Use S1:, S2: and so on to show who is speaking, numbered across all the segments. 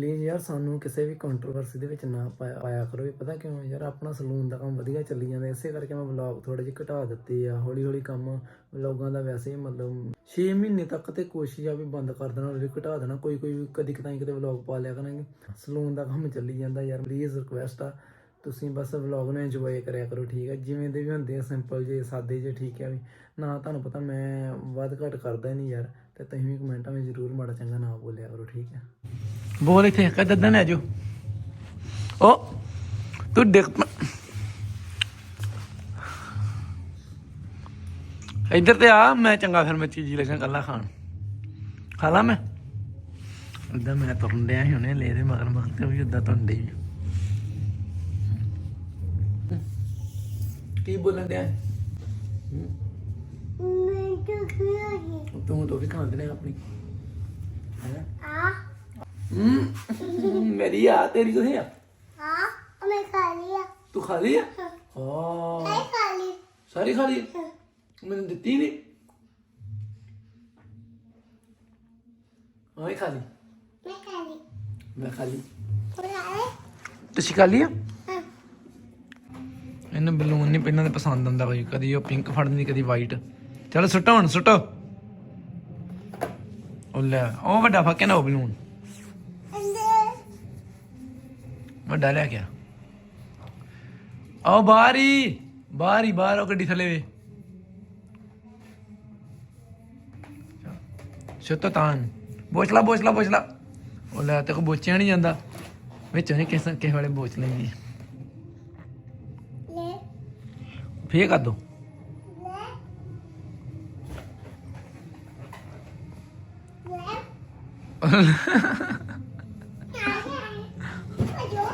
S1: Please ਯਾਰ ਸਾਨੂੰ ਕਿਸੇ ਵੀ ਕੰਟਰੋਵਰਸੀ ਦੇ ਵਿੱਚ ਨਾ ਪਾਇਆ ਪਾਇਆ ਕਰੋ ਇਹ ਪਤਾ ਕਿਉਂ ਯਾਰ ਆਪਣਾ ਸਲੂਨ ਦਾ ਕੰਮ ਵਧੀਆ ਚੱਲੀ ਜਾਂਦਾ, ਇਸੇ ਕਰਕੇ ਮੈਂ ਵਲੌਗ ਥੋੜੇ ਜਿਹੇ ਘਟਾ ਦਿੱਤੇ ਆ, ਹੌਲੀ ਹੌਲੀ ਕੰਮ ਵਲੌਗਾਂ ਦਾ ਵੈਸੇ ਹੀ ਮਤਲਬ 6 ਮਹੀਨੇ ਤੱਕ ਤੇ ਕੋਸ਼ਿਸ਼ ਆ ਵੀ ਬੰਦ ਕਰ ਦੇਣਾ, ਹੌਲੀ ਘਟਾ ਦੇਣਾ, ਕੋਈ ਕੋਈ ਵੀ ਕਦੀ ਕਦਾਈ ਕਿਤੇ ਵਲੌਗ ਪਾ ਲਿਆ ਕਰਾਂਗੇ। ਸਲੂਨ ਦਾ ਕੰਮ ਚੱਲੀ ਜਾਂਦਾ ਯਾਰ ਪਲੀਜ਼ ਰਿਕੁਐਸਟ ਆ, ਤੁਸੀਂ ਬਸ ਵਲੌਗ ਨੂੰ ਇੰਜੋਏ ਕਰਿਆ ਕਰੋ, ਠੀਕ ਹੈ ਜਿਵੇਂ ਦੇ ਵੀ ਹੁੰਦੇ ਆ ਸਿੰਪਲ ਜੇ, ਸਾਦੇ ਜੇ, ਠੀਕ ਹੈ ਵੀ, ਨਾ ਤੁਹਾਨੂੰ ਪਤਾ ਮੈਂ ਵੱਧ ਘੱਟ ਕਰਦਾ ਨਹੀਂ ਯਾਰ, ਤੇ ਤੁਸੀਂ ਵੀ ਕਮੈਂਟਾਂ ਵਿੱਚ ਜ਼ਰੂਰ ਮਾੜਾ ਚੰਗਾ ਨਾ ਬੋਲਿਆ ਕਰੋ, ਠੀਕ ਹੈ ਬੋਲ ਇੱਥੇ ਕਦ ਦਦਨ ਲੈ ਜੋ ਓ ਤੂੰ ਦੇਖ ਇੱਧਰ ਤੇ ਆ ਮੈਂ ਚੰਗਾ ਫਿਰ ਮੈਂ ਚੀਜ਼ੀ ਲੱਗਾ ਕੱਲਾ ਖਾਣ। ਖਾ ਲਾ ਮੈਂ? ਉਦਾਂ ਮੈਂ ਤੁਰਨ ਡਿਆ ਸੀ ਹੁਣੇ ਲੈ ਦੇ ਮਗਰ ਮਗਰ ਤੇ ਵੀ ਉਦਾਂ ਤੁਰਨ ਡਈ ਕੀ ਬੋਲਣ ਡਿਆ?
S2: ਮੈਂ ਤੂੰ
S1: ਤਾਂ ਵੀ ਖਾਂਦੇ ਨੇ ਆਪਣੀ। ਹੈ?
S2: ਆ।
S1: ਹੂੰ। ਮੇਰੀ ਆ ਤੇਰੀ ਕਿੱਥੇ ਆ?
S2: ਆ ਮੈਂ ਖਾ ਲਿਆ
S1: ਤੂੰ ਖਾ ਲਈ ਆ?
S2: ਹਾਂ।
S1: ਹਾਂ।
S2: ਮੈਂ ਖਾ ਲਈ
S1: ਸਾਰੀ ਖਾ ਲਈ ਮੈਨੂੰ ਦਿੱਤੀ ਨਹੀਂ? ਹਾਂ ਖਾ ਲਈ
S2: ਮੈਂ ਖਾ ਲਈ
S1: ਮੈਂ ਖਾ ਲਈ ਤੁਸੀਂ ਖਾ ਲਈ ਆ?
S2: ਹਾਂ।
S1: ਇਹਨੂੰ ਬਲੂਨ ਨਹੀਂ ਪਹਿਲਾਂ ਤਾਂ ਪਸੰਦ ਆਉਂਦਾ ਕੋਈ। ਕਦੀ ਉਹ ਪਿੰਕ ਫੜਨੀ ਕਦੀ ਵਾਈਟ ਚਲੋ ਸੁੱਟੋ ਹੁਣ ਸੁੱਟੋ। ਉਹ ਲੈ ਉਹ ਵੱਡਾ ਫੱਕੇ ਨਾ ਉਹ ਬਲੂਨ। ਵੱਡਾ ਲੈ ਗਿਆ ਆਓ ਬਾਹਰ ਹੀ ਬਾਹਰ ਹੀ ਬਾਹਰ ਉਹ ਗੱਡੀ ਥੱਲੇ ਵੇ। ਸੁੱਤੋ ਤਾਂ ਬੋਚਲਾ ਬੋਚਲਾ ਬੋਚਲਾ ਉਹ ਲੈ ਤੇ ਕੋ ਬੋਚਿਆ ਨਹੀਂ ਜਾਂਦਾ। ਵਿੱਚ ਉਹਨੇ ਕਿਸ ਕਿਸੇ ਵਾਲੇ ਬੋਚ ਲੈਂਦੀ।
S2: ਲੈ।
S1: ਫੇਰ ਕਰ ਦੋ।
S2: ਲੈ ਲੈ ਅਜੋ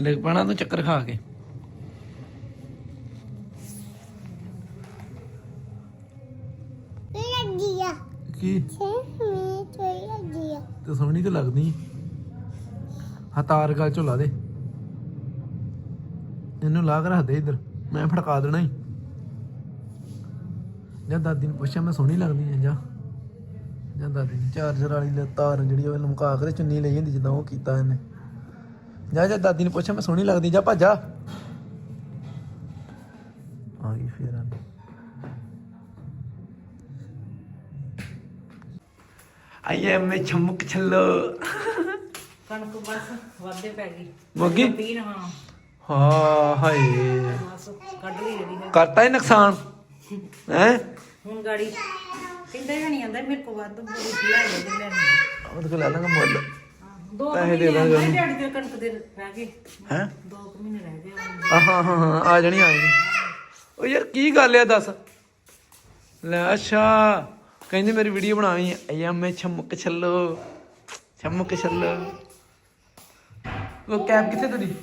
S1: ਲੱਗ ਪਣਾ ਤੂੰ ਚੱਕਰ ਖਾ ਕੇ।
S2: ਲੱਗੀ ਆ।
S1: ਕੀ?
S2: ਛੇ ਮੀ ਤੋਈ ਲੱਗੀ ਆ।
S1: ਤੇ ਸੋਹਣੀ ਤੇ ਲੱਗਦੀ। ਹਤਾਰ ਗੱਲ ਚੋਂ ਲਾ ਦੇ। ਇਹਨੂੰ ਲਾ ਕੇ ਰੱਖ ਦੇ ਇੱਧਰ। ਮੈਂ ਫੜਕਾ ਦੇਣਾ ਹੀ ਜਾਂ ਦਾਦੀ ਨੂੰ ਪੁੱਛਿਆ ਮੈਂ ਸੋਹਣੀ ਲੱਗਦੀ ਆ ਜਾਂ। ਜਾਂ ਦਾਦੀ ਚਾਰਜਰ ਵਾਲੀ ਲੈ ਤਾਰ ਜਿਹੜੀ ਉਹ ਲਮਕਾ ਕੇ ਚੁੰਨੀ ਲਈ ਹੁੰਦੀ ਜਿੱਦਾਂ ਉਹ ਕੀਤਾ ਇਹਨੇ। ਜਾਂ ਜਾਂ ਦਾਦੀ ਨੂੰ ਪੁੱਛਿਆ ਮੈਂ ਸੋਹਣੀ ਲੱਗਦੀ ਜਾਂ ਭੱਜਾ ਆ ਗਈ ਫੇਰ ਆ। ਆਈ ਐਮ ਏ ਛਮਕ ਛੱਲੋ
S3: ਕਣਕ ਬਸ ਵਾਧੇ ਪੈ ਗਈ।
S1: ਮੋਗੀ?
S3: ਪੀਣ ਹਾਂ।
S1: ਹਾਂ ਹਾਏ।
S3: ਬਸ ਕੱਢ ਲਈ ਜਿਹੜੀ ਹੈ
S1: ਕਰਤਾ ਹੀ ਨੁਕਸਾਨ। ਹੈ?
S3: ਹੁਣ ਗਾੜੀ। ਕਹਿੰਦਾ ਹੀ ਨਹੀਂ ਆਂਦਾ ਮੇਰੇ ਕੋ ਵੱਧ ਬੜੀ ਲੈ ਲੈ ਲੈਣੀ
S1: ਉਹਦੇ ਕੋਲ ਲੈ ਲਾਂਗਾ ਮੁੱਲ।
S3: ਦੋ ਕੁ
S1: ਪੈਸੇ ਦੇ
S3: ਮਹੀਨੇ
S1: ਦਾਂਗੇ
S3: ਆਂਦਾ ਦਿਹਾੜੀ ਦੇ ਕਣਕ ਦੇ ਰਹਿ ਗਏ।
S1: ਹੈ?
S3: ਦੋ ਕੁ ਮਹੀਨੇ ਰਹਿ ਗਏ
S1: ਆ ਹਾਂ ਹਾਂ ਹਾਂ ਆ ਜਾਣੀ ਆ ਜਾਣੀ। ਉਹ ਯਾਰ ਕੀ ਗੱਲ ਆ ਦੱਸ। ਲੈ ਅੱਛਾ। ਕਹਿੰਦੇ ਮੇਰੀ ਵੀਡੀਓ ਬਣਾਵੀਂ ਐਮ ਏ ਛਮਕ ਛੱਲੋ। ਛਮਕ ਛੱਲੋ। ਉਹ ਕੈਪ ਕਿੱਥੇ ਤੇਰੀ?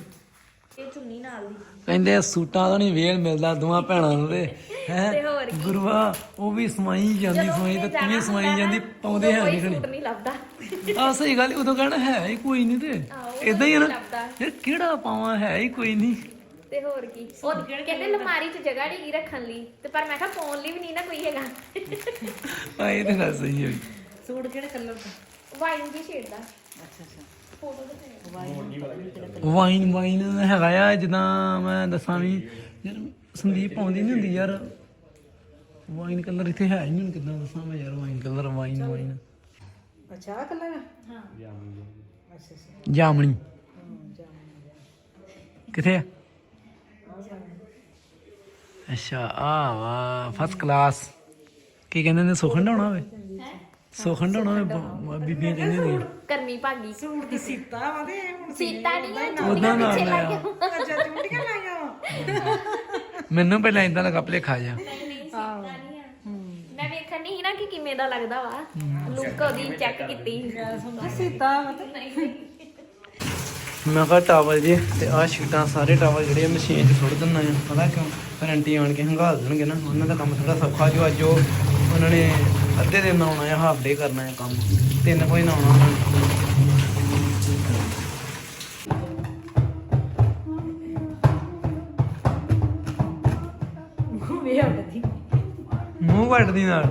S4: ਇਹ ਚੁੰਨੀ ਨਾਲ ਦੀ।
S1: ਕਹਿੰਦੇ ਸੂਟਾਂ ਦਾ ਨਹੀਂ ਵੇਲ ਮਿਲਦਾ ਦੋਵਾਂ ਭੈਣਾਂ ਨੂੰ ਤੇ ਹੈ? ਗੁਰੂਆ ਉਹ ਵੀ ਸਮਾਈ ਜਾਂਦੀ ਸਮਾਈ ਤੇ ਤੂੰ ਵੀ ਸਮਾਈ ਜਾਂਦੀ ਪਾਉਂਦੇ ਹੈ ਨਹੀਂ
S4: ਸੂਟ
S1: ਖਣੀ
S4: ਨਹੀਂ ਲੱਭਦਾ।
S1: ਆ ਸਹੀ ਗੱਲ ਉਦੋਂ ਕਹਿਣਾ ਹੈ ਹੀ ਕੋਈ ਨਹੀਂ ਤੇ। ਇਦਾਂ ਹੀ ਆ ਨਾ ਯਾਰ ਕਿਹੜਾ ਪਾਵਾਂ ਹੈ ਹੀ ਕੋਈ ਨਹੀਂ
S4: ਤੇ ਹੋਰ ਕੀ। ਉਹ ਕਹਿੰਦੇ ਲਮਾਰੀ 'ਚ ਜਗ੍ਹਾ ਨਹੀਂ ਰੱਖਣ ਲਈ ਤੇ ਪਰ ਮੈਂ ਕਿਹਾ ਪਾਉਣ ਲਈ ਵੀ ਨਹੀਂ ਨਾ ਕੋਈ ਹੈਗਾ।
S1: ਆ ਇਹ ਤਾਂ ਗੱਲ ਸਹੀ ਹੈ।
S3: ਸੂਟ ਕਿਹੜੇ ਕਲਰ ਦਾ?
S4: ਵਾਈਨ ਦੀ ਸ਼ੇਡ
S1: ਵਾਈਨ ਵਾਈਨ ਹੈਗਾ ਆ ਜਿੱਦਾਂ ਮੈਂ ਦੱਸਾਂ ਵੀ ਯਾਰ ਸੰਦੀਪ ਪਾਉਂਦੀ ਨਹੀਂ ਹੁੰਦੀ ਯਾਰ। ਵਾਈਨ ਕਲਰ ਇੱਥੇ ਹੈ ਹੀ ਨਹੀਂ ਹੁਣ ਕਿੱਦਾਂ ਦੱਸਾਂ ਮੈਂ ਯਾਰ ਵਾਈਨ ਕਲਰ ਵਾਈਨ ਵਾਈਨ
S3: ਅੱਛਾ ਆ? ਕਲਰ ਹਾਂ। ਅੱਛਾ ਅੱਛਾ।
S1: ਜਾਮਣੀ। ਕਿੱਥੇ ਆ? ਅੱਛਾ ਆ ਵਾ ਫਸਟ ਕਲਾਸ ਕੀ ਕਹਿੰਦੇ ਨੇ ਸੁਖੰਡ ਹੋਣਾ ਹੋਵੇ ਸੁਖੰਡ ਹੋਣਾ ਬੀਬੀਆਂ ਕਹਿੰਦੀਆਂ ਨੇ।
S4: ਕਰਮੀ ਭਾਗੀ।
S3: ਸੂਟ ਦੀ ਸੀਤਾ ਵਾ ਤੇ ਹੁਣ
S4: ਸੀਤਾ ਨਹੀਂ ਆ
S1: ਉਹਦਾ
S4: ਚੁੰਨੀਆਂ
S1: ਨਾਮ
S4: ਪਿੱਛੇ
S3: ਅੱਛਾ ਚੁੰਡੀਆਂ ਲਾਈਆਂ ਵਾ?
S1: ਮੈਨੂੰ ਪਹਿਲਾਂ ਇਦਾਂ ਲੱਗਾ ਭਲੇਖਾ ਜਾ।
S4: ਨਹੀਂ ਨਹੀਂ ਸੀਤਾ ਨਹੀਂ ਆ। ਮੈਂ ਵੇਖਣ ਨਹੀਂ ਸੀ ਨਾ ਕਿ ਕਿਵੇਂ ਦਾ ਲੱਗਦਾ ਵਾ। ਲੁੱਕ ਉਹਦੀ ਚੈੱਕ ਕੀਤੀ।
S3: ਸੀਤਾ ਵਾ ਤੇ।
S1: ਮੈਂ ਕਿਹਾ ਟਾਵਲ ਜੇ ਤੇ ਆਹ ਸ਼ੀਟਾਂ ਸਾਰੇ ਟਾਵਲ ਜਿਹੜੇ ਮਸ਼ੀਨ 'ਚ ਸੁੱਟ ਦਿੰਨਾ ਆ। ਪਤਾ ਕਿਉਂ? ਫਿਰ ਆਂਟੀ ਆਣ ਕੇ ਹੰਗਾਲ ਦੇਣਗੇ ਨਾ। ਉਹਨਾਂ ਦਾ ਕੰਮ ਥੋੜਾ ਸੌਖਾ। ਜੋ ਅੱਜ ਉਹ ਉਹਨਾਂ ਨੇ ਅੱਧੇ ਦਿਨ ਆਉਣਾ ਆ ਹਾਫ ਡੇ ਕਰਨਾ ਆ ਕੰਮ। ਤਿੰਨ ਕੋਈ ਨਾ ਆਉਣਾ ਉਹਨਾਂ ਨੇ। ਮੂੰਹ ਵੱਟਦੀ ਨਾਲ।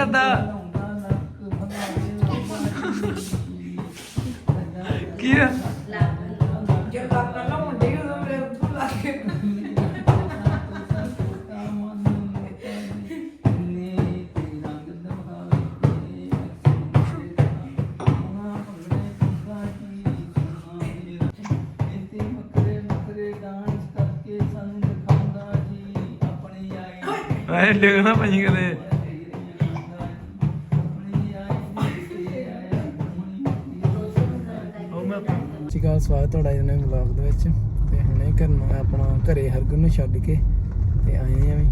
S1: ਕਰਦਾ। ਕੀ ਆ
S2: ਜੇ ਲੱਕ ਲਾਉਣ ਡੇ ਉਦੋਂ ਮੇਰੇ ਉੱਪਰ ਲਾ ਕੇ
S1: ਐ ਡਿੱਗਣਾ ਪਈ ਕਦੇ ਚਿਕਾ ਸਵਾਗਤ ਤੁਹਾਡਾ ਇਹਨਾਂ ਵਲੌਗ ਦੇ ਵਿੱਚ। ਤੇ ਹੁਣੇ ਕਰਨਾ ਆਪਣਾ ਘਰੇ ਹਰਗੁਣ ਨੂੰ ਛੱਡ ਕੇ ਤੇ ਆਏ ਆ ਵੀ।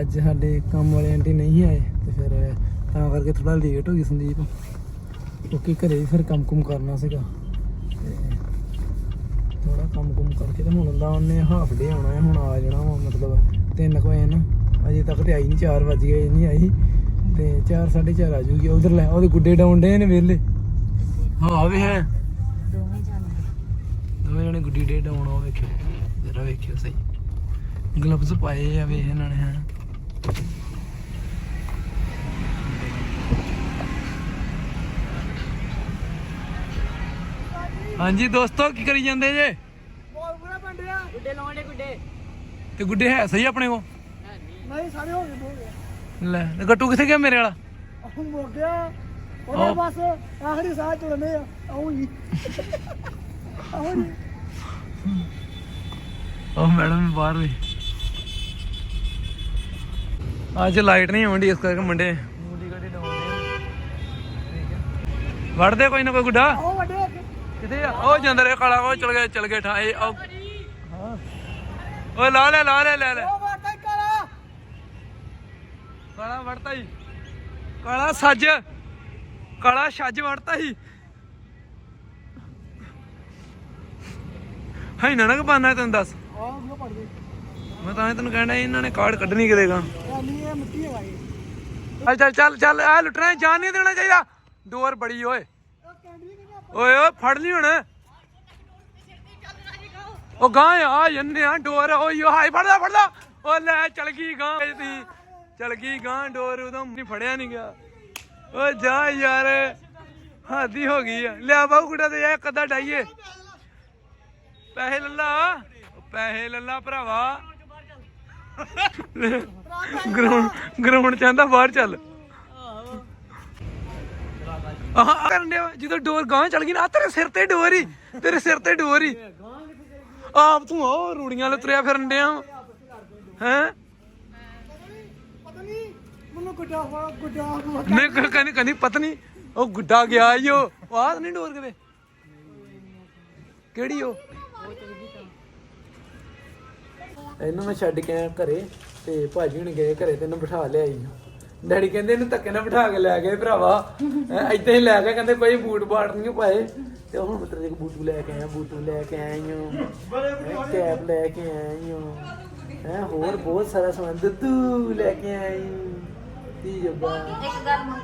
S1: ਅੱਜ ਸਾਡੇ ਕੰਮ ਵਾਲੇ ਆਂਟੀ ਨਹੀਂ ਆਏ, ਤੇ ਫਿਰ ਤਾਂ ਕਰਕੇ ਥੋੜਾ ਲੇਟ ਹੋ ਗਈ ਸੰਦੀਪ। ਕਿਉਂਕਿ ਘਰੇ ਫਿਰ ਕੰਮ ਕੁਮ ਕਰਨਾ ਸੀਗਾ। ਤੇ ਥੋੜਾ ਕੰਮ ਕੁਮ ਕਰਕੇ ਤੇ ਹੁਣ ਦਾ ਉਹਨੇ ਹਾਫ ਡੇ ਆਉਣਾ ਹੈ, ਹੁਣ ਆ ਜਾਣਾ ਵਾ, ਮਤਲਬ 3 ਵਜੇ ਨਾ। ਅਜੇ ਤੱਕ ਤੇ ਆਈ ਨਹੀਂ 4 ਵਜ ਗਏ, ਨਹੀਂ ਆਈ। ਤੇ 4 4:30 ਆ ਜੂਗੀ। ਉਧਰ ਲੈ, ਉਹਦੇ ਗੁੱਡੇ ਡਾਉਣ ਡੇ ਨੇ ਵੇਲੇ ਹਾਂ ਵੀ ਹੈ। ਡੇ ਡਾਉਣ ਉਹ ਵੇਖਿਓ। ਜਰਾ ਵੇਖਿਓ ਸਹੀ। ਗਲਵਜ਼ ਪਾਏ ਆ ਵੇ ਇਹਨਾਂ ਨੇ ਹੈ। ਹਾਂਜੀ ਦੋਸਤੋ ਕੀ ਕਰੀ ਜਾਂਦੇ ਜੇ?
S2: ਗੁੱਡੇ ਲਾਉਂਦੇ ਗੁੱਡੇ।
S1: ਤੇ ਗੁੱਡੇ ਹੈ ਸਹੀ ਆਪਣੇ ਕੋ
S5: ਨਹੀਂ ਸਾਰੇ ਹੋ ਗਏ ਹੋ ਗਏ।
S1: ਲੈ ਤੇ ਗੱਟੂ ਕਿੱਥੇ ਗਿਆ ਮੇਰੇ ਵਾਲਾ?
S5: ਹੁਣ ਮੁੱਕ ਗਿਆ। ਉਹਦੇ ਬਸ ਆਖਰੀ ਸਾਹ ਚੁੜਨੇ ਆ। ਆਉਂ ਜੀ ਆਉਂ ਜੀ
S1: ਉਹ ਮੈਡਮ ਬਾਹਰ ਵੀ। ਅੱਜ ਲਾਈਟ ਨਹੀਂ ਆਉਂਦੀ ਇਸ ਕਰਕੇ ਮੁੰਡੇ। ਮੂਲੀ ਗੱਡੀ ਡਾਉਂਦੇ ਵੜਦੇ ਕੋਈ ਨਾ ਕੋਈ ਗੁੱਡਾ?
S5: ਉਹ ਵੱਡੇ
S1: ਕਿੱਥੇ ਉਹ ਜਾਂਦਾ ਰਿਹਾ ਕਾਲਾ, ਉਹ ਚਲ ਗਿਆ ਚਲ ਗਿਆ ਠਾਏ ਉਹ ਹਾਂ ਓਏ ਲਾ ਲੈ ਲਾ ਲੈ ਲੈ ਲੈ।
S5: ਕਾਲਾ
S1: ਕਾਲਾ ਵੜਤਾ ਹੀ। ਕਾਲਾ ਸੱਜ। ਕਾਲਾ ਛੱਜ ਵੜਤਾ ਹੀ। ਹੈ ਨਾ ਨਾ ਬਾਨਾ ਤੈਨੂੰ ਦੱਸ।
S5: ਆਹ ਉਹ ਪੜ ਗਈ
S1: ਮੈਂ ਤਾਂ ਇਹ ਤੈਨੂੰ ਕਹਿਣਾ ਇਹਨਾਂ ਨੇ ਕਾਰਡ ਕੱਢਣੀ ਕਰੇਗਾ
S5: ਨਹੀਂ ਇਹ ਮਿੱਟੀ ਹੈਗਾ ਇਹ
S1: ਚੱਲ ਚੱਲ ਚੱਲ ਚੱਲ, ਆ ਲੁੱਟਣਾ, ਜਾਨ ਨਹੀਂ ਦੇਣਾ ਚਾਹੀਦਾ। ਡੋਰ ਬੜੀ ਓਏ।
S5: ਉਹ
S1: ਓਏ ਓਏ, ਫੜ ਲਈ ਹੁਣ। ਉਹ ਗਾਂ ਆ ਜੰਨੇ ਆ, ਡੋਰ ਓਏ ਹਾਈ ਫੜਦਾ ਫੜਦਾ ਓ ਲੈ, ਚਲ ਗਈ ਗਾਂ ਤੀ, ਚਲ ਗਈ ਗਾਂ ਡੋਰ ਉਦੋਂ ਨਹੀਂ ਫੜਿਆ ਨਹੀਂ ਗਿਆ। ਓ ਜਾ ਯਾਰ, ਹਾਦੀ ਹੋ ਗਈ ਆ। ਲਿਆ ਬਾਹੂ ਕੁੜਾ ਤੇ ਜਾ ਕਦਾ ਡਾਈਏ ਪੈਸੇ ਲੱਲਾ ਓ ਪੈਸੇ ਲੱਲਾ ਭਰਾਵਾ। ਗਰਾਊਂਡ ਗਰਾਊਂਡ ਚਾਹੁੰਦਾ ਬਾਹਰ ਚੱਲ। ਆਹ ਕਰਨ ਦੇ ਜਦੋਂ ਡੋਰ ਗਾਂ ਚਲ ਗਈ ਨਾ, ਆਹ ਤੇਰੇ ਸਿਰ ਤੇ ਡੋਰ ਹੀ, ਤੇਰੇ ਸਿਰ ਤੇ ਡੋਰ ਹੀ। ਆਪ ਤੂੰ ਉਹ ਰੂੜੀਆਂ ਲੈ ਤੁਰਿਆ ਫਿਰਨ ਡਿਆ ਹੈ?
S5: ਮੈਨੂੰ ਗੁੱਡਾ ਹੋਇਆ ਗੁੱਡਾ ਹੋਇਆ
S1: ਮੈਂ ਕਹਿੰਦੀ ਕਹਿੰਦੀ, ਪਤਨੀ, ਉਹ ਗੁੱਡਾ ਗਿਆ ਈ ਉਹ। ਆਹ ਨਹੀਂ ਡੋਰ ਕਿਤੇ। ਕਿਹੜੀ ਉਹ? ਇਹਨੂੰ ਮੈਂ ਛੱਡ ਕੇ ਆਇਆ ਘਰੇ ਤੇ ਭਾਜੀ ਹੁਣ ਗਏ ਘਰੇ ਤੇ ਇਹਨੂੰ ਬਿਠਾ ਲਿਆਈ। ਡੈਡੀ ਕਹਿੰਦੇ ਇਹਨੂੰ ਧੱਕੇ ਨਾਲ ਬਿਠਾ ਕੇ ਲੈ ਗਏ ਭਰਾਵਾ। ਐਦਾਂ ਹੀ ਲੈ ਕੇ ਕਹਿੰਦੇ ਕੋਈ ਬੂਟ ਬਾਟ ਨਹੀਂ ਪਾਏ। ਤੇ ਹੁਣ ਮੈਂ ਤੇਰੇ ਬੂਟੂ ਲੈ ਕੇ ਆਇਆ ਬੂਟੂ ਲੈ ਕੇ ਆਈ ਹਾਂ ਕੈਪ ਲੈ ਕੇ ਆਈ ਹਾਂ ਹੈ ਹੋਰ ਬਹੁਤ ਸਾਰਾ ਸਮਾਨ। ਦੁੱਧੂ ਲੈ ਕੇ ਆਈ ਕੀ ਜੱਬਾ।
S6: ਇੱਕ ਗੱਲ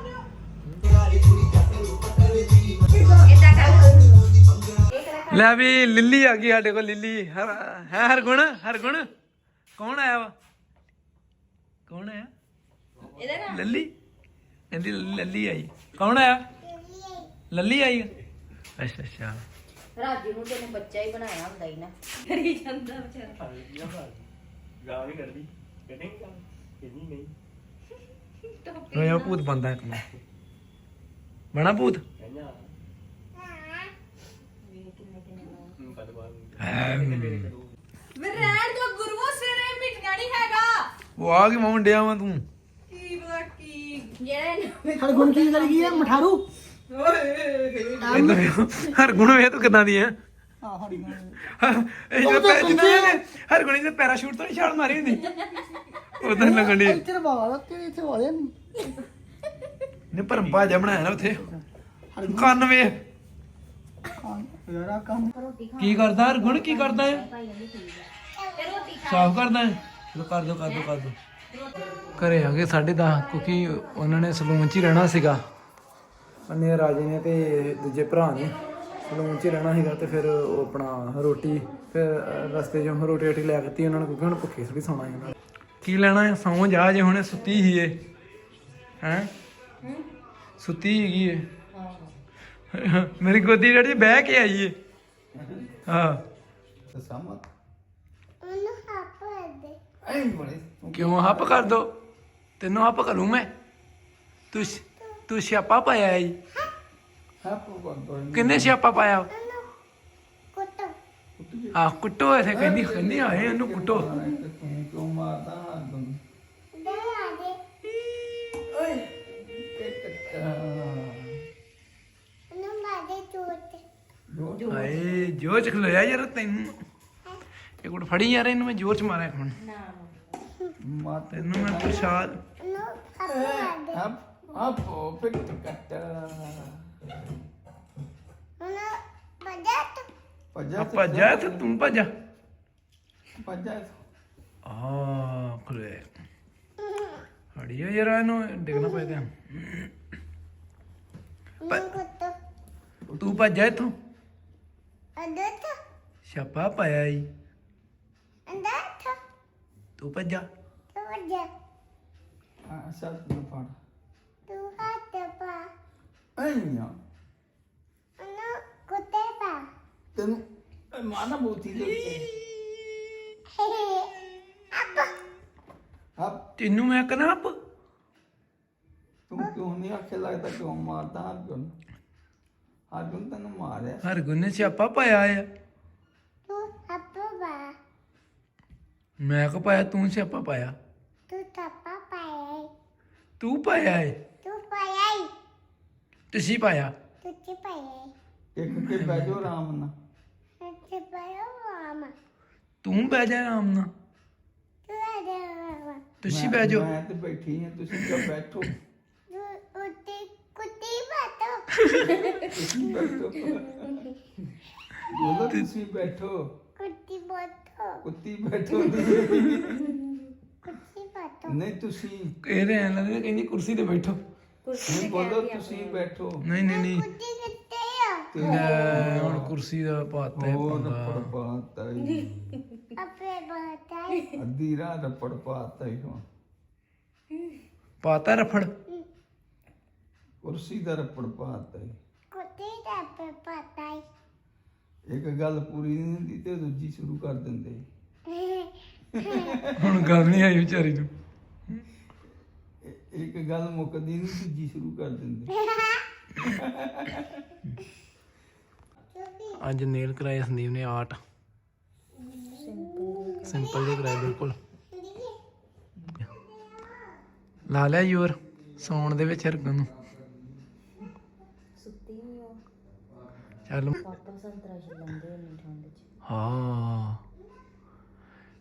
S1: ਲੈ ਵੀ ਲਿੱਲੀ ਆ ਗਈ ਸਾਡੇ ਕੋਲ ਲਿੱਲੀ। ਹਰ ਹੈ ਹਰਗੁਣ ਹਰਗੁਣ? ਕੌਣ ਆਇਆ ਵਾ? ਕੌਣ ਆਇਆ?
S6: ਇਹਦੇ ਨਾਲ
S1: ਲੱਲੀ। ਕਹਿੰਦੀ ਲੱਲੀ ਆਈ। ਕੌਣ ਆਇਆ? ਲੱਲੀ ਆਈ ਅੱਛਾ ਅੱਛਾ।
S6: ਰਾਜੂ ਨੂੰ ਤੈਨੂੰ ਬੱਚਾ ਹੀ ਬਣਾਇਆ ਹੁੰਦਾ ਹੀ ਨਾ। ਕਰੀ ਜਾਂਦਾ ਵਿਚਾਰਾ।
S1: ਰੋਇਆ ਭੂਤ ਬੰਦਾ ਇੱਕ ਮੈਂ ਬਣਾ ਭੂਤ? ਹੈ
S2: ਮੈਂ ਰਹਿਣ ਦੋ ਗੁਰੂਆ ਸਿਰੇ ਮਿਟਣਾ ਨਹੀਂ ਹੈਗਾ।
S1: ਉਹ ਆ ਕੇ ਮੌਂ ਡਿਆ ਵਾ ਤੂੰ।
S2: ਕੀ ਪਤਾ ਕੀ।
S6: ਜਿਹੜਾ ਇਹਨੂੰ-
S5: ਹਰ ਗੁਣ ਕੀ ਕਰੀ ਗਈ ਹੈ ਮਠਾਰੂ?
S1: ਇਦਾਂ ਹਰਗੁਣ ਵੇ ਤੂੰ ਕਿਦਾਂ ਦੀ ਹੈ
S5: ਆ ਹਰੀ ਗੁਣ
S1: ਇਹ ਜਿਹੜਾ ਪੈ- ਜਿੱਦਾਂ ਇਹਨੇ ਹਰਗੁਣ ਨੇ ਪੈਰਾਸ਼ੂਟ ਤੋਂ ਛਾਲ ਮਾਰੀ ਹੁੰਦੀ। ਉਦਾਂ ਲੱਗਣ ਦੀ
S5: ਇੱਥੇ ਬਾਵਾ ਦਾ ਤੇ ਇੱਥੇ ਵਾਲੇ ਨਹੀਂ
S1: ਨੇ ਭਰਮ ਭਾਜਾ ਬਣਾਇਆ ਨਾ ਉੱਥੇ। ਕੰਨ ਵੇ
S5: ਯਾਰ ਆ ਕੰਮ
S1: ਕੀ ਕਰਦਾ? ਹਰਗੁਣ ਕੀ ਕਰਦਾ ਹੈ ਸਾਫ਼ ਕਰਦਾ ਹੈ ਚਲੋ ਕਰ ਦੋ ਕਰ ਦੋ ਕਰ ਦੋ ਘਰੇ ਆ ਗਏ 10:30 ਕਿਉਂਕਿ ਉਹਨਾਂ ਨੇ ਸਲੂਨ 'ਚ ਹੀ ਰਹਿਣਾ ਸੀਗਾ। ਅੰਨੇ ਰਾਜੇ ਨੇ ਤੇ ਦੂਜੇ ਭਰਾ ਨੇ ਸਲੂਨ 'ਚ ਹੀ ਰਹਿਣਾ ਸੀਗਾ ਤੇ ਫਿਰ ਉਹ ਆਪਣਾ ਰੋਟੀ ਫਿਰ ਰਸਤੇ 'ਚੋਂ ਰੋਟੀ ਰੋਟੀ ਲੈ ਕੇ ਦਿੱਤੀ ਉਹਨਾਂ ਨੂੰ ਕਿਉਂਕਿ ਹੁਣ ਭੁੱਖੇ ਥੋੜੀ ਸੌਣਾ ਇਹਨਾਂ ਕੀ ਲੈਣਾ ਹੈ? ਸੌਂ ਜਾ ਜੇ ਹੁਣੇ ਸੁੱਤੀ ਹੀ? ਏ ਹੈ? ਸੁੱਤੀ ਹੈਗੀ ਏ ਮੇਰੀ ਗੋਦੀ ਜਿਹੜੀ ਬਹਿ ਕੇ ਆਈ ਏ। ਹਾਂ। ਕਿਉਂ ਹੱਪ ਕਰ ਦੋ ਤੈਨੂੰ ਹੱਪ ਕਰੂੰ ਮੈਂ ਤੂੰ ਤੂੰ ਸਿਆਪਾ ਪਾਇਆ ਈ ਕਿੰਨੇ ਸਿਆਪਾ ਪਾਇਆ ਆ ਕੁੱਟੋ ਐਸੇ ਕਹਿੰਦੀ ਕਹਿੰਦੀ ਆਏ ਉਹਨੂੰ ਕੁੱਟੋ
S2: ਕਿਉਂ ਮਾਰਦਾ ਹਾਂ ਤੂੰ
S1: ਆਏ ਜੋਰ ਚ ਖਲੋਇਆ ਯਾਰ ਤੈਨੂੰ ਇਹ ਕੁੱਟ ਫੜੀ ਯਾਰ ਇਹਨੂੰ ਮੈਂ ਜੋਰ ਚ ਮਾਰਿਆ ਹੁਣ
S2: ਮਾਤ
S1: ਤੈਨੂੰ ਮੈਂ ਪ੍ਰਸ਼ਾਦ।
S2: ਅਪ ਅਪ ਪਿਕ ਕੱਟ। ਪਜਾ
S1: ਆ ਭੱਜਾ ਤੇ ਤੂੰ ਭੱਜਾ।
S2: ਪਜਾ
S1: ਆ ਖਲੋਇਆ ਹੜੀਓ ਯਾਰ ਇਹਨੂੰ ਡਿੱਗਣਾ ਪਿਆ ਤੇ ਤੂੰ ਭੱਜਾ ਇੱਥੋਂ। ਸਿਆਪਾ ਪਾਇਆ ਈ। ਤੂੰ ਭੱਜਾ।
S2: ਹਾਂ ਸਭ ਨੂੰ ਫੜ। ਆਈਆਂ ਤੈਨੂੰ ਇਹ ਮਾਨਾ ਬੋਤੀ ਦੇ ਅਬ
S1: ਤੈਨੂੰ ਮੈਂ ਕਹਣਾ ਆਪ
S2: ਤੂੰ ਕਿਉਂ ਨਹੀਂ ਆਖੇ ਲੱਗਦਾ ਕਿਉਂ ਮਾਰਦਾ ਹਾਂ ਕਿਉਂ ਹਾਂ ਤੂੰ ਤੈਨੂੰ ਮਾਰਿਆ।
S1: ਹਰ ਗੁੰਨੇ ਸਿਆਪਾ ਪਾਇਆ ਆ। ਮੈਂ ਕੋ ਪਾਇਆ ਤੂੰ ਸਿਆਪਾ ਪਾਇਆ। ਤੂੰ ਪਾਇਆ ਏ ਤੁਸੀਂ ਪਾਇਆ
S2: ਇੱਕ ਕੇ ਬਹਿ ਜਾਓ ਆਰਾਮ ਨਾਲ
S1: ਤੂੰ ਬਹਿ ਜਾ ਆਰਾਮ ਨਾਲ ਤੁਸੀਂ ਬਹਿ ਜਾਓ
S2: ਮੈਂ ਤੇ ਬੈਠੀ ਹਾਂ ਤੁਸੀਂ ਕਿਉਂ ਬੈਠੋ ਤੁਸੀਂ ਬੈਠੋ ਬੋਲੋ ਤੁਸੀਂ ਬੈਠੋ ਕੁੱਤੀ ਬੈਠੋ ਨਹੀਂ ਤੁਸੀਂ
S1: ਇਹਦੇ ਐਂ ਲੱਗਦਾ ਕਹਿੰਦੀ ਕੁਰਸੀ ਤੇ ਬੈਠੋ।
S2: ਨਹੀਂ ਬੋਲੋ ਤੁਸੀਂ ਬੈਠੋ।
S1: ਨਹੀਂ ਨਹੀਂ ਨਹੀਂ। ਲੈ ਹੁਣ ਕੁਰਸੀ ਦਾ ਪਾਤਾ ਹੈ
S2: ਉਹ
S1: ਪੰਗਾ
S2: ਰੱਪੜ ਪਾਤਾ ਹੀ ਅੱਧੀ ਰਾਤ ਰੱਪੜ ਪਾਤਾ ਹੀ ਹੁਣ।
S1: ਪਾਤਾ ਰਫੜ?
S2: ਕੁਰਸੀ ਦਾ ਰੱਪੜ ਪਾਤਾ ਹੀ ਇੱਕ ਗੱਲ ਪੂਰੀ ਨਹੀਂ ਹੁੰਦੀ ਤੇ ਦੂਜੀ ਸ਼ੁਰੂ ਕਰ ਦਿੰਦੇ।
S1: ਹੁਣ ਗੱਲ ਨਹੀਂ ਆਈ ਵਿਚਾਰੀ ਨੂੰ।
S2: ਇੱਕ ਗੱਲ ਮੁੱਕਦੀ ਨਹੀਂ ਦੂਜੀ ਸ਼ੁਰੂ ਕਰ ਦਿੰਦੇ।
S1: ਅੱਜ ਨੇਲ ਕਰਾਇਆ ਸੰਦੀਪ ਨੇ ਆਰਟ। ਸਿੰਪਲ ਜਿਹਾ ਕਰਾਇਆ ਬਿਲਕੁਲ। ਲਾ ਲਿਆ ਯੂਰ ਸੌਣ ਦੇ ਵਿੱਚ ਹਰਗਨ ਨੂੰ। ਚੱਲ। ਹਾਂ।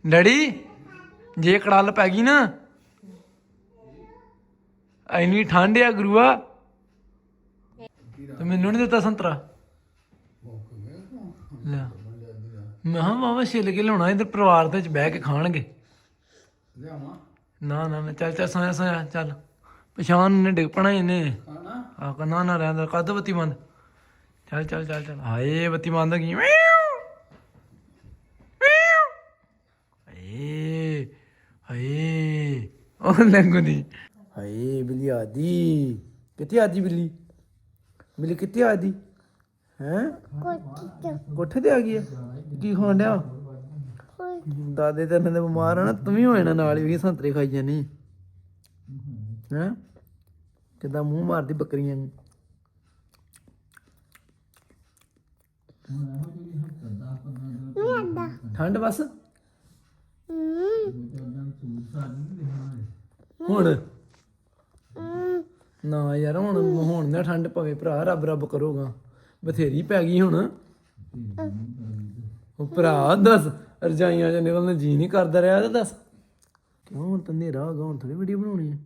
S1: ਡੈਡੀ ਜੇ ਕੜਲ ਪੈ ਗਈ ਨਾ ਐਨੀ ਠੰਡ ਆ ਗੁਰੂਆ। ਤੇ ਮੈਨੂੰ ਨਹੀਂ ਦਿੱਤਾ ਸੰਤਰਾ। ਲੈ। ਮੈਂ ਹਾਂ ਮਾਵਾ ਛਿੱਲ ਕੇ ਲਿਆਉਣਾ ਇਧਰ ਪਰਿਵਾਰ ਦੇ ਵਿੱਚ ਬਹਿ ਕੇ ਖਾਣਗੇ।
S2: ਲਿਆਵਾਂ?
S1: ਨਾ ਨਾ ਨਾ ਚੱਲ ਚੱਲ ਸੋਇਆ ਸੋਇਆ ਚੱਲ। ਪਛਾਣ ਨੇ ਡਿੱਗ ਪਣਾ ਇਹਨੇ। ਆ ਕਨਾ ਨਾ ਰਹਿੰਦਾ ਕਦ ਬੱਤੀ ਬੰਦ ਚੱਲ ਚੱਲ ਚੱਲ ਚੱਲ। ਹਾਏ ਬੱਤੀ ਬੰਦ ਹੋ ਗਈ ਹਾਏ ਹਾਏ। ਉਹ ਲੰਗੋ ਨਹੀਂ ਹਾਏ ਬਿੱਲੀ ਆਦੀ। ਕਿੱਥੇ ਆਦੀ ਬਿੱਲੀ? ਬਿੱਲੀ ਕਿੱਥੇ ਆਦੀ? ਹੈ? ਕੋਠੇ ਤੇ ਆ ਗਈ ਹੈ ਕੀ ਖਾਣ ਡਿਆ? ਦਾਦੇ ਤੇ ਨੇ ਬਿਮਾਰ ਆ ਨਾ ਤੂੰ ਵੀ ਹੋ ਜਾਣਾ ਨਾਲ ਵੀ ਸੰਤਰੇ ਖਾਈ ਜਾਨੀ। ਹੈ? ਕਿਦਾਂ ਮੂੰਹ ਮਾਰਦੀ ਬੱਕਰੀਆਂ ਨੂੰ। ਠੰਡ ਬਸ? ਹੁਣ? ਨਾ ਯਾਰ ਹੁਣ ਹੁਣ ਨਾ ਠੰਡ ਪਵੇ ਭਰਾ ਰੱਬ ਰੱਬ ਕਰੋਗਾ। ਬਥੇਰੀ ਪੈ ਗਈ ਹੁਣ। ਉਹ ਭਰਾ ਦੱਸ ਰਜਾਈਆਂ ਚ ਨਿਕਲਣ ਜੀ ਨਹੀਂ ਕਰਦਾ ਰਿਹਾ ਤੇ ਦੱਸ। ਕਿਉਂ ਹੁਣ ਤਾਂ ਹਨੇਰਾ ਹੋ ਗਿਆ ਹੁਣ ਥੋੜੀ ਵੀਡੀਓ ਬਣਾਉਣੀ ਹੈ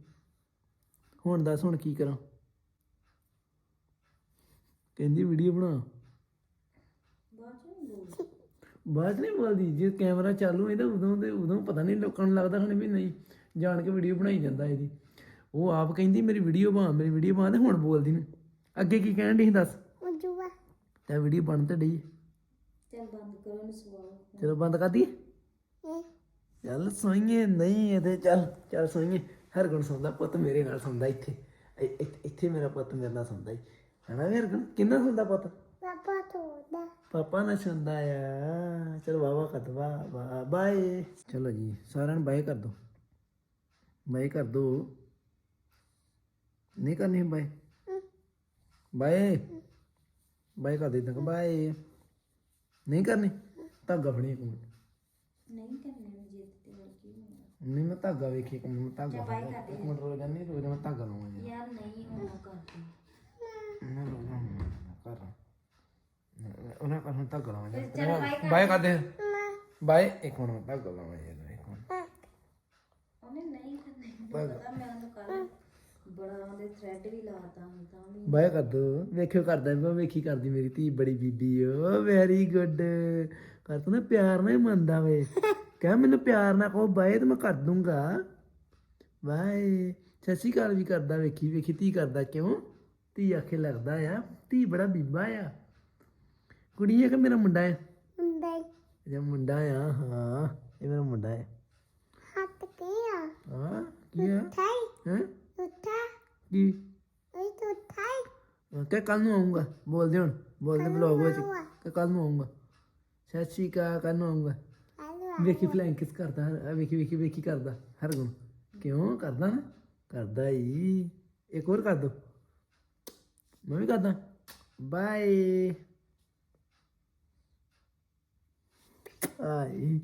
S1: ਹੁਣ ਦੱਸ ਹੁਣ ਕੀ ਕਰਾਂ? ਕਹਿੰਦੀ ਵੀਡੀਓ ਬਣਾ। ਬਾਅਦ ਨਹੀਂ ਬੋਲਦੀ ਜੇ ਕੈਮਰਾ ਚਾਲੂ ਹੈ ਤਾਂ ਉਦੋਂ ਤੇ ਉਦੋਂ ਪਤਾ ਨਹੀਂ ਲੋਕਾਂ ਨੂੰ ਲੱਗਦਾ ਹਣੇ ਵੀ ਨਹੀਂ। ਜਾਣ ਕੇ ਵੀਡੀਓ ਬਣਾਈ ਜਾਂਦਾ ਇਹਦੀ। ਉਹ ਆਪ ਕਹਿੰਦੀ ਮੇਰੀ ਵੀਡੀਓ ਬਣਾ ਮੇਰੀ ਵੀਡੀਓ ਬਣਾ ਤੇ ਹੁਣ ਬੋਲਦੀ ਨਹੀਂ ਅੱਗੇ ਕੀ ਕਹਿਣ ਦੀ ਦੱਸ? ਤੇ ਵੀਡੀਓ ਬਣ ਤੇ ਡਈ।
S3: ਚੱਲ ਬੰਦ ਕਰੋ ਇਹਨੂੰ ਸਵਾਓ
S1: ਚਲੋ ਬੰਦ ਕਰ ਦਈਏ ਚੱਲ ਸੋਈਏ ਨਹੀਂ ਇਹਦੇ ਚੱਲ ਚੱਲ ਸੋਈਏ ਹਰ ਗੁਣ ਸੌਂਦਾ ਪੁੱਤ ਮੇਰੇ ਨਾਲ ਸੌਂਦਾ ਇੱਥੇ। ਇ- ਇ- ਇੱਥੇ ਮੇਰਾ ਪੁੱਤ ਮੇਰੇ ਨਾਲ ਸੌਂਦਾ ਹੀ ਹਨਾ ਵੀ ਹਰ ਗੁਣ ਕਿੰਨਾ ਸੌਂਦਾ ਪੁੱਤ? ਪਾਪਾ ਨਾਲ ਸੌਂਦਾ ਆ। ਚਲੋ ਵਾਵਾ ਕਰ ਵਾ ਵਾ ਬਾਏ। ਚਲੋ ਜੀ ਸਾਰਿਆਂ ਨੂੰ ਬਾਏ ਕਰ ਦੋ। ਬਾਏ ਕਰ ਦੋ। ਨਹੀਂ ਕਰਨੀ ਬਾਏ ਬਾਏ ਬਾਏ ਕਰ ਦੇ ਤੱਕ ਬਾਏ ਨਹੀਂ ਕਰਨੀ? ਧਾਗਾ ਫੜੀ ਇੱਕ ਮਿੰਟ।
S3: ਨਹੀਂ ਕਰਨੇ ਨੂੰ ਜਿੱਦ ਤੇ ਕੀ ਹੋਣਾ।
S1: ਨਹੀਂ ਮੈਂ ਧਾਗਾ ਵੇਖੀ ਇੱਕ ਮਿੰਟ ਧਾਗਾ ਫੜਨਾ। ਇੱਕ ਮਿੰਟ ਰੁਕ ਜਾ ਨਹੀਂ ਰੁਕ ਜਾ ਮੈਂ ਧਾਗਾ ਲਾਵਾਂ ਜੀ
S3: ਯਾਰ ਨਹੀਂ ਹੋਣਾ ਕਰਦੀ
S1: ਮੈਂ ਰੁਕ ਜਾ ਕਰ ਰਹਾ ਉਹਨਾਂ ਕਰ ਹੁਣ ਧਾਗਾ ਲਾਵਾਂ
S3: ਚੱਲ ਬਾਏ ਕਰ
S1: ਕਰ ਦੇ। ਬਾਏ ਇੱਕ ਮਿੰਟ ਮੈਂ ਧਾਗਾ ਲਾਵਾਂ ਜੀ ਇੱਕ ਮਿੰਟ।
S3: ਉਹਨੇ ਨਹੀਂ ਕਰਨੇ ਮੈਨੂੰ ਪਤਾ ਮੈਂ ਉਹਨੂੰ ਕੱਲ ਬੜਾ ਉਹਦੇ ਥ੍ਰੈਡ ਵੀ ਲਾਤਾ ਹੁਣ ਤਾਂ ਵੀ।
S1: ਬਾਏ ਕਰ ਦੋ ਵੇਖਿਓ ਕਰਦਾ ਮੈਂ ਵੇਖੀ ਕਰਦੀ ਮੇਰੀ ਧੀ ਬੜੀ ਬੀਬੀ ਓ ਵੈਰੀ ਗੁੱਡ ਕਰ ਤੂੰ ਨਾ ਪਿਆਰ ਨਾਲ ਹੀ ਮੰਨਦਾ ਵੇ। ਕਹਿ ਮੈਨੂੰ ਪਿਆਰ ਨਾਲ ਕਹੋ ਬਾਏ ਤੇ ਮੈਂ ਕਰ ਦੂੰਗਾ। ਬਾਏ ਸ਼੍ਰੀ ਅਕਾਲ ਵੀ ਕਰਦਾ ਵੇਖੀ ਵੇਖੀ ਧੀ ਕਰਦਾ ਕਿਉਂ? ਧੀ ਆਖੇ ਲੱਗਦਾ ਆ ਧੀ ਬੜਾ ਬੀਬਾ ਆ। ਕੁੜੀ ਹੈ ਕਿ ਮੇਰਾ ਮੁੰਡਾ ਹੈ ਇਹ ਮੁੰਡਾ ਆ ਹਾਂ ਇਹ ਮੇਰਾ ਮੁੰਡਾ ਹੈ ਹਾਂ ਕੀ ਆ? ਹੈ? ਕੀ ਕਿ ਕੱਲ ਨੂੰ ਆਉਂਗਾ ਬੋਲ ਦੇ ਹੁਣ ਬੋਲ ਦੇ ਬਲੌਗ ਵਿੱਚ ਕਿ ਕੱਲ ਨੂੰ ਆਉਂਗਾ ਸਤਿ ਸ਼੍ਰੀ ਅਕਾਲ ਕੱਲ ਨੂੰ ਆਉਂਗਾ ਵੇਖੀ ਫਲਾਈਂਗ ਕਿਸ ਕਰਦਾ ਹਰ- ਵੇਖੀ ਵੇਖੀ ਵੇਖੀ ਕਰਦਾ ਹਰ ਗੁਣ ਕਿਉਂ ਕਰਦਾ ਨਾ ਕਰਦਾ ਹੀ ਇੱਕ ਹੋਰ ਕਰ ਦੋ ਮੈਂ ਵੀ ਕਰਦਾ ਬਾਏ ਆਈ